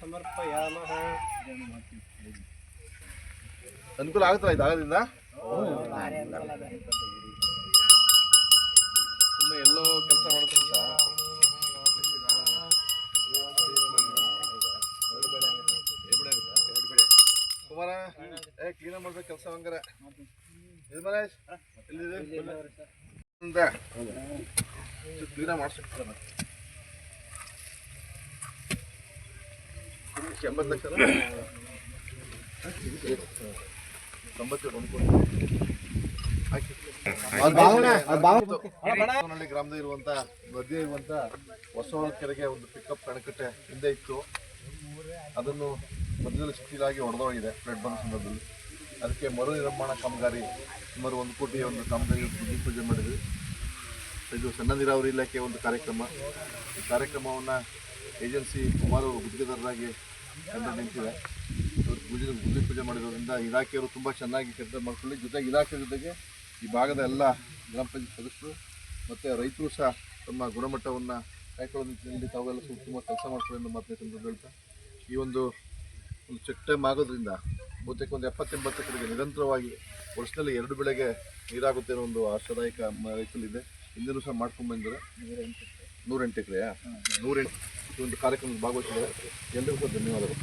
ಸಮರ್ಪಯಾಮಃ ಅನುಕೂಲ ಆಗುತ್ತಲ್ಲ ಇದು ಆಗೋದ್ರಿಂದ? ಸುಮ್ಮನೆ ಎಲ್ಲೋ ಕೆಲಸ ಮಾಡೋದ್ಕಿಂತ ಕುಮಾರ ಏ ಕ್ಲೀನ ಮಾಡ್ಬೇಕು ಕೆಲಸ ಹಂಗಾರೆ. ಇದು ಮನೇಶ್ ಎಲ್ಲಿದೆ? ಕ್ಲೀನಾಗಿ ಎಂಬತ್ತು ಲಕ್ಷ ತೊಂಬತ್ತು ಹಾಕಿ ಗ್ರಾಮದ ಇರುವಂತ ನದಿ ಇರುವಂತ ಹೊಸವಳ ಕೆರೆಗೆ ಒಂದು ಪಿಕಪ್ ಕಣಕಟ್ಟೆ ಹಿಂದೆ ಇತ್ತು. ಅದನ್ನು ಮಧ್ಯದಲ್ಲಿ ಶಿಥಿಲಾಗಿ ಹೊಡೆದೋಗಿದೆ ಫ್ಲಡ್ ಬಂದ ಸಂದರ್ಭದಲ್ಲಿ. ಅದಕ್ಕೆ ಮರು ನಿರ್ಮಾಣ ಕಾಮಗಾರಿ ಸುಮಾರು ಒಂದು ಕೋಟಿ ಒಂದು ಕಾಮಗಾರಿ ಭೂಮಿ ಪೂಜೆ ಮಾಡಿದ್ವಿ. ಇದು ಸಣ್ಣ ನೀರಾವರಿ ಇಲಾಖೆ ಒಂದು ಕಾರ್ಯಕ್ರಮ. ಈ ಕಾರ್ಯಕ್ರಮವನ್ನು ಏಜೆನ್ಸಿ ಸುಮಾರು ಗುತ್ತಿಗೆದಾರರಾಗಿ ನಿಂತಿದೆ ಇವತ್ತು ಪೂಜೆ ಪೂಜೆ ಮಾಡಿರೋದ್ರಿಂದ ಇಲಾಖೆಯವರು ತುಂಬ ಚೆನ್ನಾಗಿ ಕೆಲಸ ಮಾಡಿಕೊಳ್ಳಿ ಜೊತೆಗೆ ಇಲಾಖೆ ಜೊತೆಗೆ ಈ ಭಾಗದ ಎಲ್ಲ ಗ್ರಾಮ ಪಂಚಾಯತ್ ಸದಸ್ಯರು ಮತ್ತು ರೈತರು ಸಹ ತಮ್ಮ ಗುಣಮಟ್ಟವನ್ನು ಕಾಯ್ಕೊಳ್ಳೋ ನಿಟ್ಟಿನಲ್ಲಿ ತಾವೆಲ್ಲ ತುಂಬ ಕೆಲಸ ಮಾಡ್ಕೊಳ್ಳಿ ಎಂದು ಮತ್ತೆ ಸಂದರ್ಭ ಹೇಳ್ತಾ ಈ ಒಂದು ಒಂದು ಚೆಕ್ ಟೈಮ್ ಆಗೋದ್ರಿಂದ ಬಹುತೇಕ ಒಂದು ಎಪ್ಪತ್ತೆಂಬತ್ತು ಕಡೆಗೆ ನಿರಂತರವಾಗಿ ವರ್ಷದಲ್ಲಿ ಎರಡು ಬೆಳೆಗೆ ನೀರಾಗುತ್ತೆ ಅನ್ನೋ ಒಂದು ಆಶಾದಾಯಕ ರೈತರಲ್ಲಿದೆ ಹಿಂದಿನೂ ಸಹ ಮಾಡ್ಕೊಂಡು ಬಂದಿದ್ದಾರೆ. ನೂರೆಂಟು ಎಕರೆಯಾ? ನೂರೆಂಟು. ಈ ಒಂದು ಕಾರ್ಯಕ್ರಮ ಭಾಗವಹಿಸಿದ್ದಾರೆ ಎಲ್ಲರಿಗೂ ಧನ್ಯವಾದಗಳು.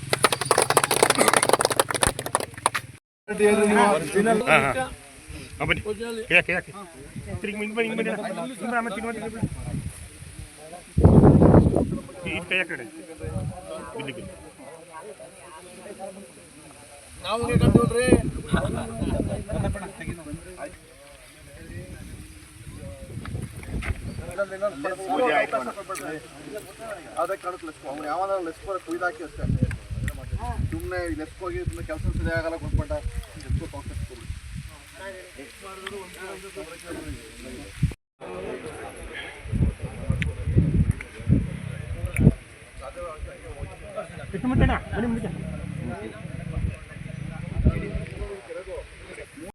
ನಾವು ಯಾಕೆ ಅದೇ ಕಾಣುತ್ತೆ ಲೆಸ್ಕೋ ಅವ್ನು ಯಾವಾಗ ಲೆಸ್ಕೋ ಕುಯ್ದಾಕಿ ಅಷ್ಟೇ. ಸುಮ್ಮನೆ ಲೆಸ್ಕೋ ಹೋಗಿ ಸುಮ್ಮನೆ ಕೆಲಸ ಸರಿ ಆಗಲ್ಲ ಕೊಟ್ಬಿಟ್ಟ ಲೆಸ್ಕೋ ಕಾಂಗ್ರೆಸ್ ಎಷ್ಟು ಮುಂಚೆನಾ ಬನ್ನಿ ಮುಂಚೆ